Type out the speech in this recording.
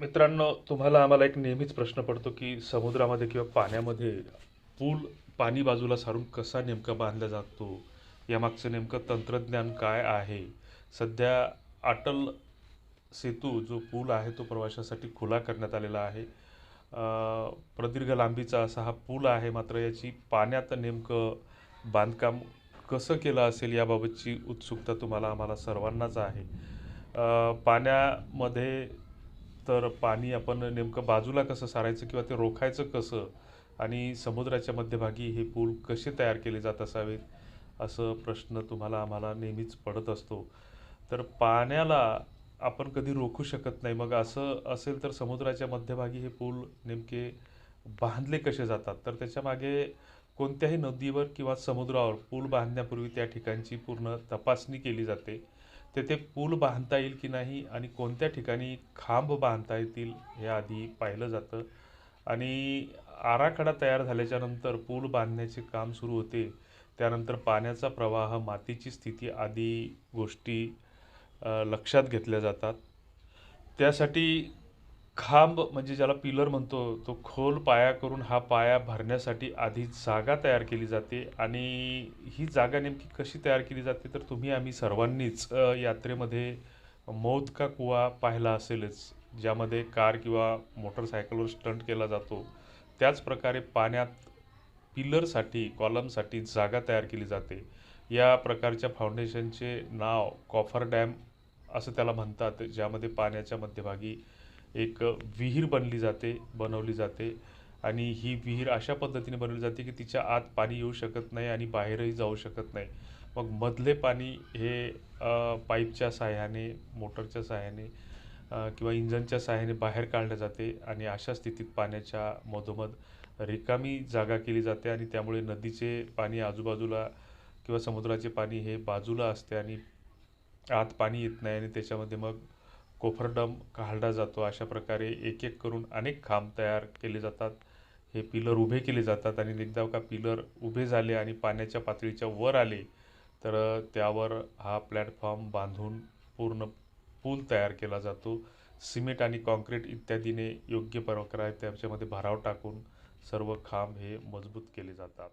मित्रांनो तुम्हाला आम्हाला एक नेहमीच प्रश्न पडतो की समुद्रामध्ये किंवा पाण्यामध्ये पूल पाणी बाजूला सारून कसा नेमका बांधला जातो? यामागचं नेमकं तंत्रज्ञान काय आहे? सध्या अटल सेतू जो पूल आहे तो प्रवाशासाठी खुला करण्यात आलेला आहे. प्रदीर्घ लांबीचा असा हा पूल आहे मात्र याची पाण्यात नेमकं बांधकाम कसं केलं असेल याबाबतची उत्सुकता तुम्हाला आम्हाला सर्वांनाच आहे. पाण्यामध्ये तर पाणी आपण नेमकं बाजूला कसं सारायचं किंवा ते रोखायचं कसं? आणि समुद्राच्या मध्यभागी हे पूल कसे तयार केले जात असावेत? असं प्रश्न तुम्हाला आम्हाला नेहमीच पडत असतो. तर पाण्याला आपण कधी रोखू शकत नाही. मग असं असेल तर समुद्राच्या मध्यभागी हे पूल नेमके बांधले कसे जातात? तर त्याच्यामागे कोणत्याही नदीवर किंवा समुद्रावर पूल बांधण्यापूर्वी त्या ठिकाणची पूर्ण तपासणी केली जाते. तेथे पूल बांधता येईल की नाही आणि कोणत्या ठिकाणी खांब बांधता येतील हे आधी पाहिलं जातं. आणि आराखडा तयार झाल्याच्यानंतर पूल बांधण्याचे काम सुरू होते. त्यानंतर पाण्याचा प्रवाह मातीची स्थिती आदी गोष्टी लक्षात घेतल्या जातात. त्यासाठी खांब म्हणजे ज्याला पिलर म्हणतो तो खोल पाया करून हा पाया भरण्यासाठी आधी जागा तयार केली जाते आणि ही जागा नेमकी कशी तयार केली जाते तर तुम्ही आम्ही सर्वांनीच यात्रेमध्ये मौत का कुवा पाहिला असेलच ज्यामध्ये कार किंवा मोटरसायकलवर स्टंट केला जातो त्याच प्रकारे पाण्यात पिलरसाठी कॉलमसाठी जागा तयार केली जाते. या प्रकारच्या फाउंडेशनचे नाव कॉफर डॅम असं त्याला म्हणतात ज्यामध्ये पाण्याच्या मध्यभागी एक विहीर बनली जाते बनवली जाते. आणि ही विहीर अशा पद्धतीने बनवली जाते की तिच्या आत पाणी येऊ शकत नाही आणि बाहेरही जाऊ शकत नाही. मग मधले पाणी हे पाईपच्या साह्याने मोटरच्या साह्याने किंवा इंजनच्या साह्याने बाहेर काढले जाते आणि अशा स्थितीत पाण्याच्या मधोमध रिकामी जागा केली जाते आणि त्यामुळे नदीचे पाणी आजूबाजूला किंवा समुद्राचे पाणी हे बाजूला असते आणि आत पाणी येत नाही आणि त्याच्यामध्ये मग कोफरडम काढला जातो. अशा प्रकारे एक एक करून अनेक खांब तयार केले जातात. हे पिलर उभे केले जातात आणि एकदा का पिलर उभे झाले आणि पाण्याच्या पातळीच्या वर आले तर त्यावर हा प्लॅटफॉर्म बांधून पूर्ण पूल तयार केला जातो. सिमेंट आणि कॉन्क्रीट इत्यादीने योग्य प्रकारे त्याच्यामध्ये भराव टाकून सर्व खांब हे मजबूत केले जातात.